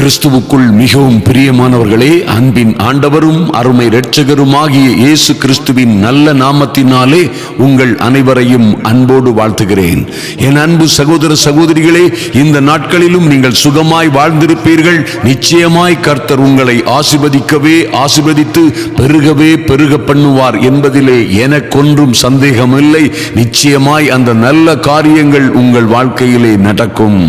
கிறிஸ்துவுக்குள் மிகவும் பிரியமானவர்களே அன்பின் ஆண்டவரும் அருமை இரட்சகருமாகிய இயேசு கிறிஸ்துவின் நல்ல நாமத்தினாலே உங்கள் அனைவரையும் அன்போடு வாழ்த்துகிறேன். என் அன்பு சகோதர சகோதரிகளே இந்த நாட்களிலும் நீங்கள் சுகமாய் வாழ்ந்திருப்பீர்கள். நிச்சயமாய் கர்த்தர் உங்களை ஆசிர்வதிக்கவே ஆசிர்வதித்து பெருகவே பெருக பண்ணுவார் என்பதிலே எனக்கொன்றும் சந்தேகமில்லை. நிச்சயமாய் அந்த நல்ல காரியங்கள் உங்கள் வாழ்க்கையிலே நடக்கும்.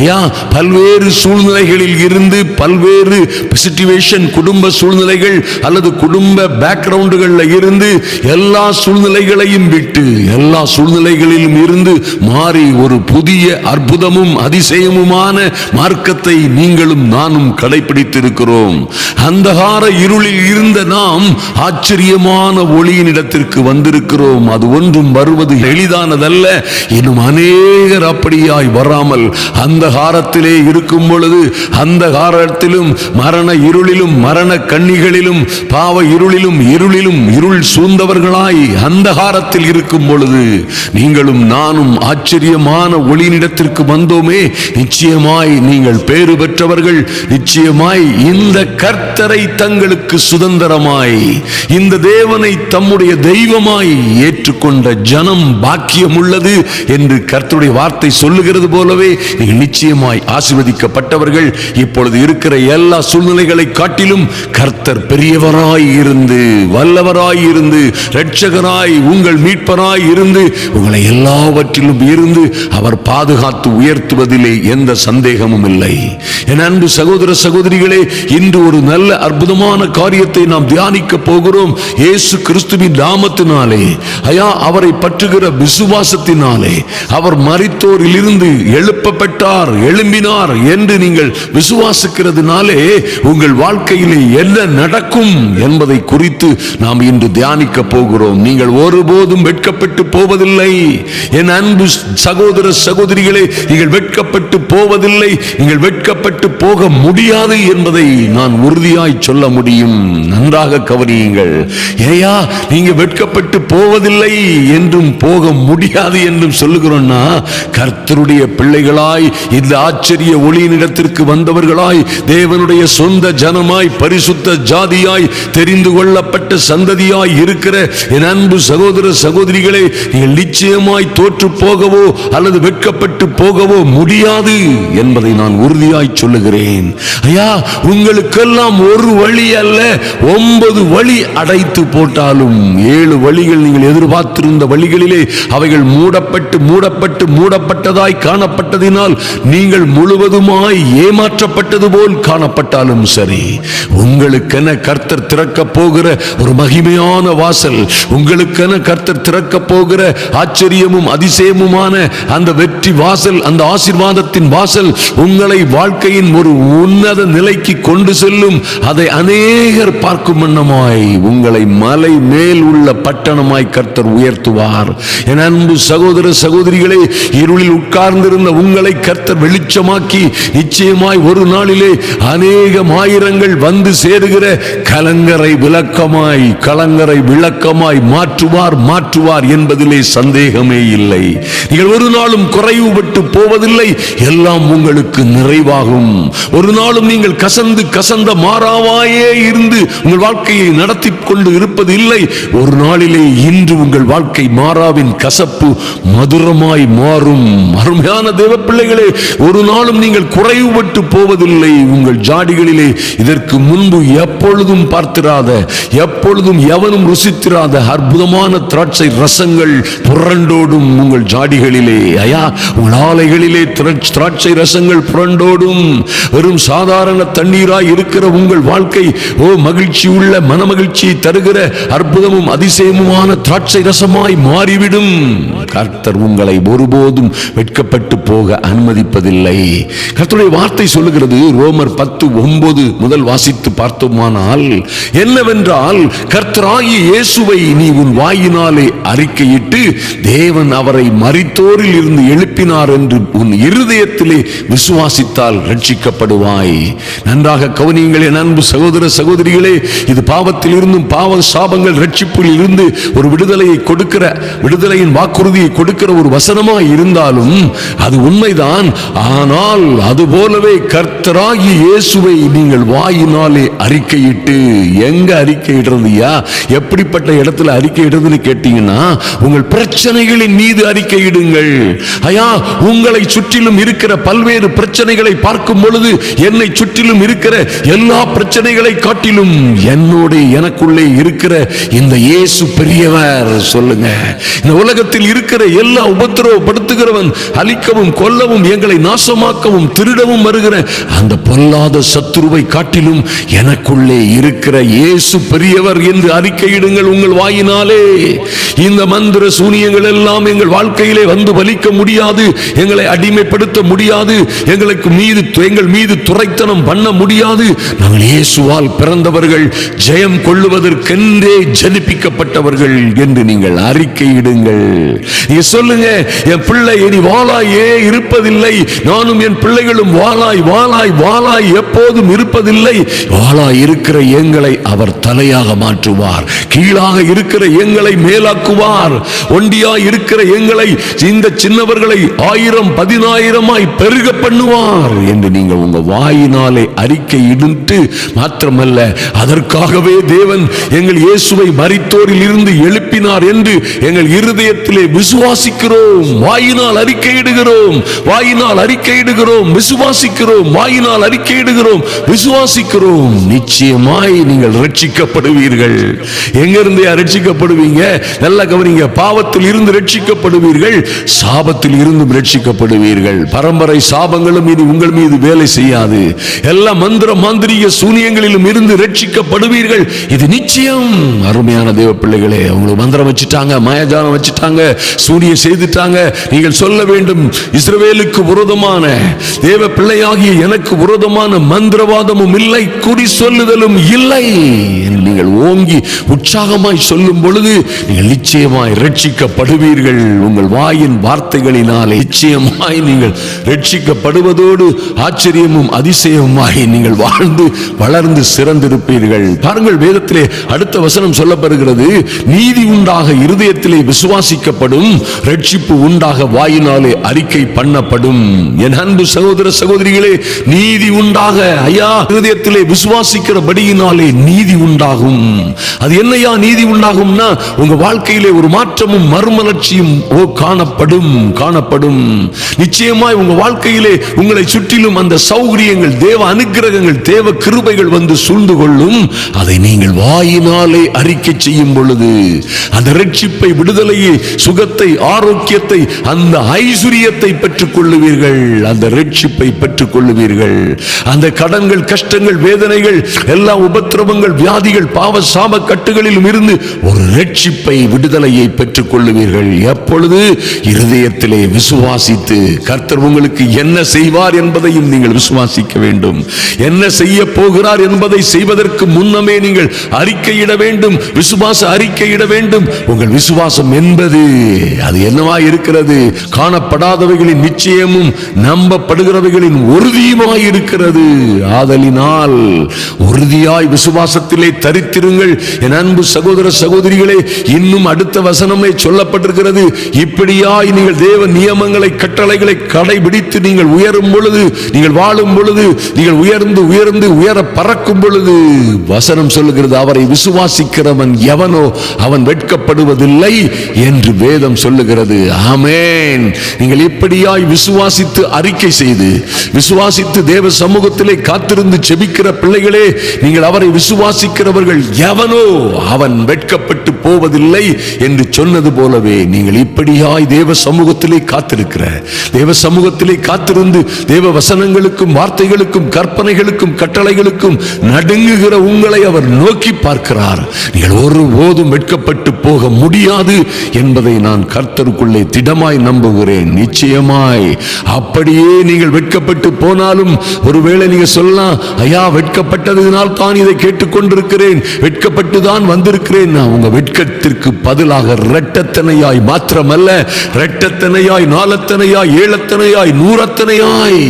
ஐயா பல்வேறு சூழ்நிலைகளில் இருந்து இருந்து பல்வேறு சுச்சுவேஷன் குடும்ப சூழ்நிலைகள் அல்லது குடும்ப பேக்ரவுண்டுகளில் இருந்து எல்லா சூழ்நிலைகளையும் விட்டு எல்லா சூழ்நிலைகளிலும் இருந்து மாறி ஒரு புதிய அற்புதமும் அதிசயமுமான மார்க்கத்தை நீங்களும் நானும் கடைபிடித்திருக்கிறோம் அந்தகார இருளில் இருந்த நாம் ஆச்சரியமான ஒளியின் இடத்திற்கு வந்திருக்கிறோம். அது ஒன்றும் வருவது எளிதானதல்ல. இன்னும் அநேகர் அப்படியாய் வராமல் அந்த காரத்திலே இருக்கும் பொழுது அந்த அந்தகாரத்திலும் மரண இருளிலும் மரண கண்ணிகளிலும் பாவ இருளிலும் இருளிலும் இருள் சூழ்ந்தவர்களாய் அந்தகாரத்தில் இருக்கும் பொழுது நீங்களும் நானும் ஆச்சரியமான ஒளியினிடத்திற்கு வந்தோமே. நிச்சயமாய் நீங்கள் பேறு பெற்றவர்கள். நிச்சயமாய் இந்த கர்த்தரை தங்களுக்கு சுதந்திரமாய் இந்த தேவனை தம்முடைய தெய்வமாய் ஏற்றுக்கொண்ட ஜனம் பாக்கியம் உள்ளது என்று கர்த்தருடைய வார்த்தை சொல்லுகிறது போலவே நீங்கள் நிச்சயமாய் ஆசிர்வதிக்கப்பட்டவர்கள். இப்பொழுது இருக்கிற எல்லா சூழ்நிலைகளை காட்டிலும் கர்த்தர் பெரியவராய் இருந்து வல்லவராய் இருந்து இரட்சகராய் உங்கள் மீட்பராய் இருந்து உங்களை எல்லாவற்றிலும் இருந்து அவர் பாதுகாத்து உயர்த்துவதிலே எந்த சந்தேகமும் இல்லை. என் அன்பு சகோதர சகோதரிகளே இன்று ஒரு நல்ல அற்புதமான காரியத்தை நாம் தியானிக்க போகிறோம். இயேசு கிறிஸ்துவின் நாமத்தினாலே ஐயா அவரை பற்றுகிற விசுவாசத்தினாலே. அவர் மரித்தோரில் இருந்து எழுப்பப்பட்டார் எழும்பினார் என்று நீங்கள் விசுவாசிக்கிறதுனாலே உங்கள் வாழ்க்கையிலே என்ன நடக்கும் என்பதை குறித்து நாம் இன்று தியானிக்க போகிறோம். நீங்கள் ஒருபோதும் வெட்கப்பட்டு போவதில்லை. என் அன்பு சகோதர சகோதரிகளே நீங்கள் வெட்கப்பட்டு போவதில்லை. நீங்கள் வெட்கப்பட்டு போக முடியாது என்பதை நான் உறுதியாய் சொல்ல முடியும். நன்றாக கவனியுங்கள். ஏயா நீங்க வெட்கப்பட்டு போவதில்லை என்றும் போக முடியாது என்றும் சொல்லுகிறோம்னா கர்த்தருடைய பிள்ளைகளாய் இந்த ஆச்சரிய ஒளியினிடத்திற்கு வந்தவர்களாய் தேவனுடைய சொந்த ஜனமாய் பரிசுத்த ஜாதியாய் தெரிந்து கொள்ளப்பட்ட சந்ததியாய் இருக்கிற என் அன்பு சகோதர சகோதரிகளை நீங்கள் நிச்சயமாய் தோற்று போகவோ அல்லது வெட்கப்பட்டு போகவோ முடியாது என்பதை நான் உறுதியாய் சொல்லுகிறேன். ஐயா உங்களுக்கெல்லாம் ஒரு வழி அல்ல ஒன்பது வழி அடைத்து போட்டாலும் ஏழு வழிகள் நீங்கள் எதிர்பார்த்திருந்த வழிகளிலே அவைகள் மூடப்பட்டு மூடப்பட்டு மூடப்பட்டதாய் காணப்பட்டதினால் நீங்கள் முழுவதுமாய் ஏமாற்றப்பட்டது போல் காணப்பட்டாலும் சரி உங்களுக்கென கர்த்தர் திறக்க போகிற ஒரு மகிமையான வாசல் உங்களுக்கென கர்த்தர் திறக்க போகிற ஆச்சரியமும் அதிசயமுமான அந்த வெற்றி வாசல் அந்த ஆசிர்வாதத்தின் வாசல் உங்களை வாழ்க்கையின் ஒரு உன்னத நிலைக்கு கொண்டு செல்லும் அதை அநேகர் பார்க்கும் வண்ணமாய் உங்களை மலை மேல் உள்ள பட்டணமாய் கர்த்தர் உயர்த்துவார். என் அன்பு சகோதர சகோதரிகளே இருளில் உட்கார்ந்திருந்த உங்களை கர்த்தர் வெளிச்சமாக்கி நிச்சயமாய் ஒரு நாளிலே அநேகம் ஆயிரங்கள் வந்து சேருகிற கலங்கரை விளக்கமாய் கலங்கரை விளக்கமாய் மாற்றுவார் மாற்றுவார் என்பதிலே சந்தேகமே இல்லை. நீங்கள் ஒரு நாளும் குறைவுபட்டு போவதில்லை எல்லாம் உங்களுக்கு நிறைவாகும். ஒரு நாளும் நீங்கள் கசந்து கசந்த மாறாவாயே இருந்து உங்கள் வாழ்க்கையை நடத்தி கொண்டு இருப்பது இல்லை ஒரு நாளிலே இன்று உங்கள் வாழ்க்கை மாறாவின் கசப்பு மதுரமாய் மாறும். அருமையான தேவ பிள்ளைகளே ஒரு நாளும் நீங்கள் குறைவுபட்டு போவது போவதில்லை உங்கள் ஜாடிகளிலே இதற்கு முன்பு எப்பொழுதும் பார்த்திராத எப்பொழுதும் எவனும் ருசித்திராத அற்புதமான திராட்சை ரசங்கள் புரண்டோடும் உங்கள் ஜாடிகளிலே. ஐயா உங்கள் ஆலைகளிலே திராட்சை ரசங்கள் புரண்டோடும் வெறும் சாதாரண தண்ணீராய் இருக்கிற உங்கள் வாழ்க்கை ஓ மகிழ்ச்சி உள்ள மனமகிழ்ச்சியை தருகிற அற்புதமும் அதிசயமுமான திராட்சை ரசமாய் மாறிவிடும். கர்த்தர் உங்களை ஒருபோதும் வெட்கப்பட்டு போக அனுமதிப்பதில்லை. கர்த்தருடைய வார்த்தை சொல்லுகிற சொல்லுகிறது ரோமர் பத்து ஒன்பது முதல் வாசித்து பார்த்தோமானால் என்னவென்றால் கர்த்தராகி இயேசுவை நீ உன் வாயினாலே அறிக்கையிட்டு தேவன் அவரை மறித்தோரில் இருந்து எழுப்பினார் என்று உன் இருதயத்திலே விசுவாசித்தால் ரட்சிக்கப்படுவாய் நன்றாக கவனியங்களே அன்பு சகோதர சகோதரிகளே இது பாவத்தில் இருந்தும் பாவ சாபங்கள் ரட்சிப்பில் இருந்து ஒரு விடுதலையை கொடுக்கிற விடுதலையின் வாக்குறுதியை கொடுக்கிற ஒரு வசனமாய் இருந்தாலும் அது உண்மைதான். ஆனால் அது போலவே கர்த்தராகி இயேசுவை நீங்கள் வாயினாலே அறிக்கையிட்டு எங்க அறிக்கையிடுறதுயா எப்படிப்பட்ட இடத்துல அறிக்கையிடுறதுன்னு கேட்டீங்கன்னா உங்கள் பிரச்சனைகளின் மீது அறிக்கையிடுங்கள். ஐயா உங்களை சுற்றிலும் இருக்கிற பல்வேறு பிரச்சனைகளை பார்க்கும் பொழுது என்னை சுற்றிலும் இருக்கிற எல்லா பிரச்சனைகளை காட்டிலும் என்னோட எனக்குள்ளே இருக்கிற இந்த இயேசு பெரியவர் சொல்லுங்க. இந்த உலகத்தில் இருக்கிற எல்லா உபத்திரவப்படுத்துகிறவன் அழிக்கவும் கொல்லவும் எங்களை நாசமாக்கவும் திருடவும் வருகிற அந்த பொல்லாத சத்துருவை காட்டிலும் எனக்குள்ளே இருக்கிற இயேசு பெரியவர் என்று அறிக்கையிடுங்கள் உங்கள் வாயினாலே. இந்த மந்திர சூனியங்கள் எல்லாம் எங்கள் வாழ்க்கையிலே வந்து வலிக்க முடியாது எங்களை அடிமைப்படுத்த முடியாது எங்களுக்கு மீது எங்கள் மீது துரைத்தனம் பண்ண முடியாது. நாங்கள் இயேசுவால் பிறந்தவர்கள் ஜெயம் கொள்ளுவதற்கென்றே ஜனிப்பிக்கப்பட்டவர்கள் என்று நீங்கள் அறிக்கையிடுங்கள். நீங்க சொல்லுங்க என் பிள்ளை பிள்ளை இனி வாழாயே இருப்பதில்லை. நானும் என் பிள்ளைகளும் வாழாய் வாழாய் வாழாய் எப்போதும் இருப்பதில்லை. வாழாய் இருக்கிற எங்களை அவர் தலையாக மாற்றுவார். கீழாக இருக்கிற எங்களை மேலாக்குவார். ஒண்டியாய் இருக்கிற எங்களை இந்த சின்னவர்களை ஆயிரம் பதினாயிரமாய் பெருக பண்ணுவார் என்று நீங்கள் உங்க வாயினாலே அறிக்கை இடுத்து மாத்திரமல்ல அதற்காகவே தேவன் எங்கள் இயேசுவை மறித்தோரில் இருந்து எழுப்பினார் என்று எங்கள் இருதயத்திலே விசுவாசிக்கிறோம். வாயில் வாயினால் அறிக்கையிடுகிறோம். வாயினால் அறிக்கையிடுகிறோம். விசுவாசிக்கிறோம். வாயினால் அறிக்கையிடுகிறோம். விசுவாசிக்கிறோம். நிச்சயமாய் நீங்கள் ரட்சிக்கப்படுவீர்கள். எங்கிருந்து ரட்சிக்கப்படுவீங்க? நல்ல கவனிங்க. பாவத்தில் இருந்து ரட்சிக்கப்படுவீர்கள். சாபத்தில் இருந்தும் ரட்சிக்கப்படுவீர்கள். பரம்பரை சாபங்களும் இனி உங்கள் மீது வேலை செய்யாது. எல்லா மந்திர மாந்திரிக சூனியங்களிலும் இருந்து ரட்சிக்கப்படுவீர்கள். இது நிச்சயம். அருமையான தேவ பிள்ளைகளே உங்களுக்கு மந்திரம் வச்சுட்டாங்க மாயஜாலம் வச்சுட்டாங்க சூனியம் செய்துட்டாங்க. நீங்க நீங்கள் சொல்ல வேண்டும் இஸ்ரவேலுக்கு விரோதமான தேவ பிள்ளையாகிய எனக்கு விரோதமான மந்திரவாதமும் இல்லை குறி சொல்லுதலும் இல்லை நீங்கள் ஓங்கி உற்சாகமாய் சொல்லும் பொழுது நீங்கள் நிச்சயமாய் ரட்சிக்கப்படுவீர்கள். உங்கள் வாயின் வார்த்தைகளினால் நிச்சயமாய் நீங்கள் ரட்சிக்கப்படுவதோடு ஆச்சரியமும் அதிசயமாய் நீங்கள் வாழ்ந்து வளர்ந்து சிறந்திருப்பீர்கள். பாருங்கள் வேதத்திலே அடுத்த வசனம் சொல்லப்படுகிறது நீதி உண்டாக இருதயத்திலே விசுவாசிக்கப்படும் ரட்சிப்பு உண்டாக வாயினாலே அறிக்கை பண்ணப்படும். என் அன்பு சகோதர சகோதரிகளே நீதி உண்டாக. ஐயா ஹிருதயத்திலே விசுவாசிக்கிறபடியினாலே நீதி உண்டாகும். அது என்னையா நீதி உண்டாகும்னா உங்க வாழ்க்கையிலே ஒரு மாற்றமும் மறுமலர்ச்சியும் ஓ காணப்படும் காணப்படும். நிச்சயமாய் உங்க வாழ்க்கையிலே உங்களை சுற்றிலும் அந்த சௌகரியங்கள் தேவ அனுக்கிரகங்கள் தேவ கிருபைகள் வந்து சூழ்ந்து கொள்ளும். அதை நீங்கள் வாயினாலே அறிக்கை செய்யும் பொழுது அந்த ரட்சிப்பை விடுதலையை சுகத்தை ஆரோக்கியத்தை அந்த அந்த ஐஸ்வரியத்தை பெற்றுக் கொள்ளுவீர்கள் அந்த ரட்சிப்பை பெற்றுக் கொள்ளுவீர்கள் அந்த கடன்கள் கஷ்டங்கள் வேதனைகள் எல்லா உபத்திரவங்கள் வியாதிகள் பாவ சாப கட்டுகளிலும் இருந்து ஒரு ரட்சிப்பை விடுதலையை பெற்றுக் கொள்ளுவீர்கள் எப்பொழுது? இருதயத்திலே விசுவாசித்து கர்த்தர் உங்களுக்கு என்ன செய்வார் என்பதையும் நீங்கள் விசுவாசிக்க வேண்டும். என்ன செய்ய போகிறார் என்பதை செய்வதற்கு முன்னமே நீங்கள் அறிக்கையிட வேண்டும் விசுவாச அறிக்கையிட வேண்டும். உங்கள் விசுவாசம் என்பது அது என்னவா இருக்கிறது காணப்படாதவைகளின் நிச்சயமும் நம்பப்படுகிறவைகளின் உறுதியுமாய் இருக்கிறது ஆதலினால் உறுதியாய் விசுவாசத்திலே தரித்திருங்கள். என் அன்பு சகோதர சகோதரிகளே இன்னும் அடுத்த வசனமே சொல்லப்பட்டிருக்கிறது. இப்படியாய் நீங்கள் தேவ நியமங்களை கட்டளைகளை கடைபிடித்து நீங்கள் உயரும் பொழுது நீங்கள் வாழும் பொழுது நீங்கள் உயர்ந்து உயர்ந்து உயர பறக்கும் பொழுது வசனம் சொல்லுகிறது அவரை விசுவாசிக்கிறவன் எவனோ அவன் வெட்கப்படுவதில்லை என்று வேதம் சொல்லுகிறது. ஆமே ஆமேன் நீங்கள் இப்படியாய் விசுவாசித்து அறிக்கை செய்து விசுவாசித்து தேவ சமூகத்திலே காத்திருந்து செபிக்கிற பிள்ளைகளே நீங்கள் அவரை விசுவாசிக்கிறவர்கள் எவனோ அவன் வெட்கப்பட்டு போவதில்லை என்று சொன்னது போலவே நீங்கள் இப்படியாய் தேவ சமூகத்திலே காத்திருக்கிற தேவ சமூகத்திலே காத்திருந்து தேவ வசனங்களுக்கும் வார்த்தைகளுக்கும் கற்பனைகளுக்கும் கட்டளைகளுக்கும் நடுங்குகிற உங்களை அவர் நோக்கி பார்க்கிறார். நீங்கள் ஒருபோதும் வெட்கப்பட்டு போக முடியாது என்பதை நான் கர்த்தருக்குள்ளே திடமாய் நம்ப நம்புகிறேன் நிச்சயமாய். அப்படியே நீங்கள் வெட்கப்பட்டு போனாலும் ஒருவேளை நீங்க சொல்லலாம் ஐயா வெட்கப்பட்டதுனால் தான் இதை கேட்டுக்கொண்டிருக்கிறேன். வெட்கப்பட்டு தான் வந்திருக்கிறேன். நான் உங்க வெட்கத்திற்கு பதிலாக இரட்டத்தனையாய் மாத்திரமல்ல இரட்டத்தனையாய் நாலத்தனையாய் ஏழத்தனையாய் நூறத்தனையாய்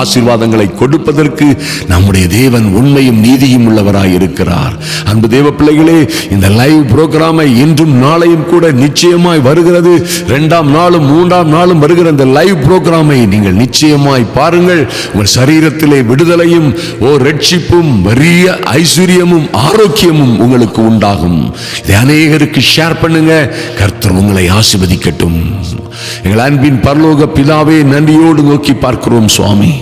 ஆசீர்வாதங்களை கொடுப்பதற்கு நம்முடைய தேவன் உண்மையும் நீதியும் உள்ளவராய் இருக்கிறார். அன்பு தேவ பிள்ளைகளே இந்த லைவ் புரோகிராமை இன்றும் நாளையும் கூட நிச்சயமாய் வருகிறது. இரண்டாம் நாளும் மூன்றாம் நாளும் வருகிற இந்த லைவ் புரோகிராமை நீங்கள் நிச்சயமாய் பாருங்கள். உங்கள் சரீரத்திலே விடுதலையும் ஓ ரட்சிப்பும் பெரிய ஐஸ்வர்யமும் ஆரோக்கியமும் உங்களுக்கு உண்டாகும். இதை அநேகருக்கு ஷேர் பண்ணுங்க. கர்த்தர் உங்களை ஆசிர்வதிக்கட்டும். எங்கள் அன்பின் பரலோக பிதாவே நன்றியோடு நோக்கி பார்க்கிறோம் சுவாமி.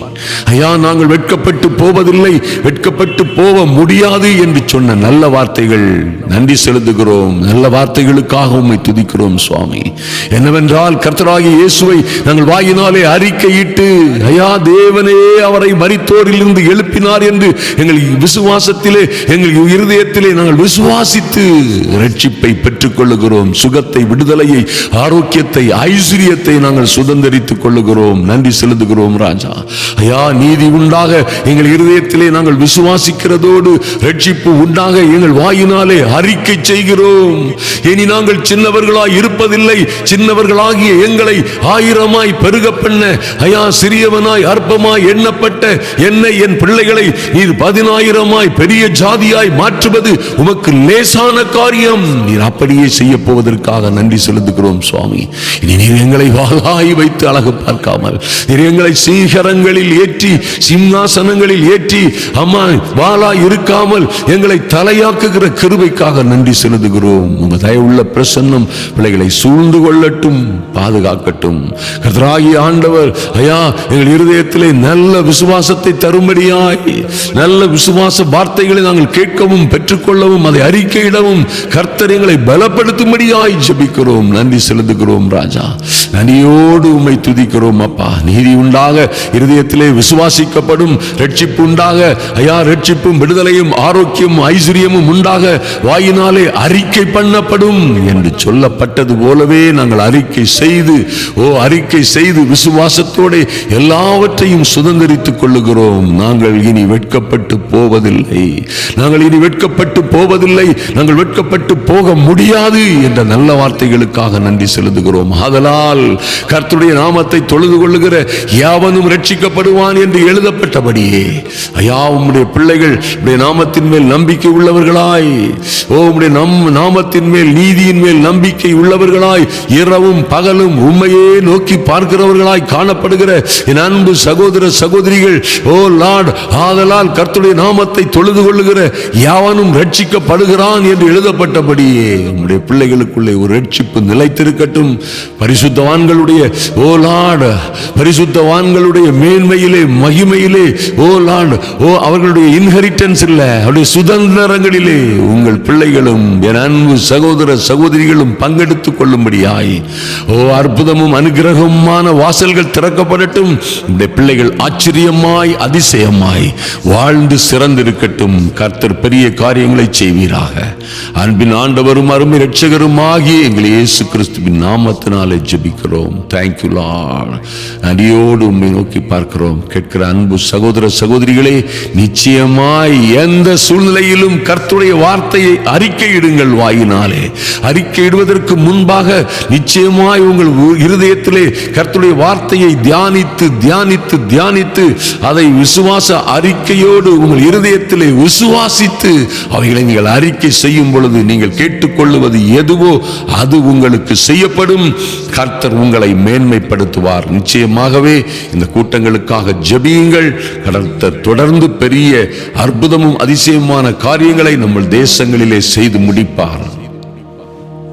ஐயா நாங்கள் வெட்கப்பட்டு போவதில்லை. வெட்கப்பட்டு போக முடியாது என்று சொன்ன நல்ல வார்த்தைகள். நன்றி செலுத்துகிறோம். நல்ல வார்த்தைகளுக்காக உண்மை துதிக்கிறோம் சுவாமி. என்னவென்றால் கர்த்தராகி இயேசுவை நாங்கள் வாயினாலே அறிக்கையிட்டு ஐயா தேவனே அவரை மறித்தோரிலிருந்து எழுப்பினார் என்று எங்கள் விசுவாசத்திலே எங்கள் இருதயத்திலே நாங்கள் விசுவாசித்து ரட்சிப்பை பெற்றுக் கொள்ளுகிறோம் சுகத்தை விடுதலையை ஆரோக்கியத்தை ஐஸ்வர்யத்தை நாங்கள் சுதந்திரித்துக் கொள்ளுகிறோம். நன்றி செலுத்துகிறோம் ராஜா. ஐயா நீதி உண்டாக. எங்கள் இருதயத்திலே நாங்கள் விசுவாசிக்கிறதோடு ரட்சிப்பு உண்டாக எங்கள் வாயினாலே அறிக்கை செய்கிறோம். இனி நாங்கள் சின்னவர்களாய் இருப்பதில்லை. சின்னவர்களாகிய எங்களை ஆயிரமாய் பெருக பண்ண ஐயா சிறியவனாய் அற்பமாய் எண்ணப்பட்ட என்னை என் பிள்ளைகளை நீர் பதினாயிரமாய் பெரிய ஜாதியாய் மாற்றுவது உமக்கு லேசான காரியம். நீர் அப்படியே செய்ய போவதற்காக நன்றி செலுத்துகிறோம் சுவாமி. இனி நீர் எங்களை வாழாய் வைத்து அழகு பார்க்காமல் நீர் எங்களை சீகரங்களில் ஏற்றி சிம்மாசனங்களில் ஏற்றி அம்மா வாளா இருக்காமல் எங்களை தலையாக்குகிற கிருபைக்காக நன்றி செலுத்துகிறோம். உங்க தயவுள்ள பிரசன்னம் பிள்ளைகளை சூழ்ந்து கொள்ளட்டும் பாதுகாக்கட்டும். கர்த்தராகிய ஆண்டவர் ஐயா எங்கள் இருதயத்திலே நல்ல விசுவாசத்தை தரும்படியாய் நல்ல விசுவாச வார்த்தைகளை நாங்கள் கேட்கவும் பெற்றுக்கொள்ளவும் அதை அறிக்கையிடவும் கர்த்தர் எங்களை பலப்படுத்தும்படியாய் ஜபிக்கிறோம். நன்றி செலுத்துகிறோம் ராஜா. நன்றியோடு உண்மை துதிக்கிறோம் அப்பா. நீதி உண்டாக இருதயத்திலே விசுவாசிக்கப்படும் ரட்சிப்பு உண்டாக ஐயா ரட்சிப்பும் விடுதலையும் ஆரோக்கியமும் ஐஸ்வர்யமும் உண்டாக வாயினாலே அறிக்கை பண்ணப்படும் என்று சொல்லப்பட்டது போலவே நாங்கள் அறிக்கை செய்து ஓ அறிக்கை செய்து விசுவாசத்தோட எல்லாவற்றையும் சுதந்திரித்துக் கொள்ளுகிறோம். நாங்கள் இனி வெட்கப்பட்டு போவதில்லை. நாங்கள் இனி வெட்கப்பட்டு போவதில்லை. நாங்கள் வெட்கப்பட்டு போக முடியாது என்ற நல்ல வார்த்தைகளுக்காக நன்றி செலுத்துகிறோம். ஆதலால் கர்த்துடைய நாமத்தை தொழுது கொள்ளுகிற யாவனும் ரட்சிக்கப்படுவான் என்று எழுதப்பட்டபடியே. ஐயா உம்முடைய பிள்ளைகள் உடைய நாமத்தின் மேல் நம்பிக்கை உள்ளவர்களாய். ஓ உம்முடைய நம் நாமத்தின் மேல் நீதியின் மேல் நம்பிக்கை உள்ளவர்களாய். இரவும் பகலும் உண்மையே நோக்கி பார்க்கிறவர்களாய் காணப்படுகிற என் அன்பு சகோதர சகோதரிகள். ஓ லார்ட் ஆதலால் கர்த்துடைய நாமத்தை தொழுது கொள்ளுகிற யாவனும் ரட்சிக்கப்படுகிறான் என்று எழுதப்பட்டபடியே. உம்முடைய பிள்ளைகளுக்குள்ளே ஒரு ரட்சிப்பு நிலைத்திருக்கட்டும். பரிசுத்தவான்களுடைய ஓ லார்ட் பரிசுத்தவான்களுடைய கிருபையிலே மகிமையிலே. ஓ லார்ட் ஓ அவர்களுடைய இன்ஹெரிட்டன்ஸ் இல்ல. அவருடைய சுதந்திரங்களிலே உங்கள் பிள்ளைகளும் என் அன்பு சகோதர சகோதரிகளும் பங்கெடுத்துக் கொள்ளும்படியாய். ஓ அற்புதமும் அனுகிரகமான வாசல்கள் திறக்கப்படட்டும். உடைய பிள்ளைகள் ஆச்சரியமாய் அதிசயமாய் வாழ்ந்து சிறந்திருக்கட்டும். கர்த்தர் பெரிய காரியங்களை செய்வீராக. அன்பின் ஆண்டவரும் அருமை ரட்சகரும் ஆகிய எங்கள் இயேசு கிறிஸ்துவின் நாமத்தினாலே ஜெபிக்கிறோம். தேங்க்யூ லார்ட் அடியோடு உண்மை நோக்கி பார்க்கிறோம். கேட்கிற அன்பு சகோதர சகோதரிகளே நிச்சயமாய் எந்த சூழ்நிலையிலும் கர்த்துடைய வார்த்தையை அறிக்கையிடுங்கள் வாயினாலே. அறிக்கையிடுவதற்கு முன்பாக நிச்சயமாய் உங்கள் இருதயத்திலே கர்த்துடைய வார்த்தையை தியானித்து தியானித்து தியானித்து அதை விசுவாச அறிக்கையோடு உங்கள் இருதயத்திலே விசுவாசித்து அவைகளை நீங்கள் அறிக்கை செய்யும் பொழுது நீங்கள் கேட்டுக்கொள்ளுவது எதுவோ அது உங்களுக்கு செய்யப்படும். கர்த்தர் உங்களை மேன்மைப்படுத்துவார். நிச்சயமாகவே இந்த கூட்டங்களுக்காக ஜெபீன்கள் கடத்த தொடர்ந்து பெரிய அற்புதமும் அதிசயமான காரியங்களை நம்ம தேசங்களிலே செய்து முடிப்பார்.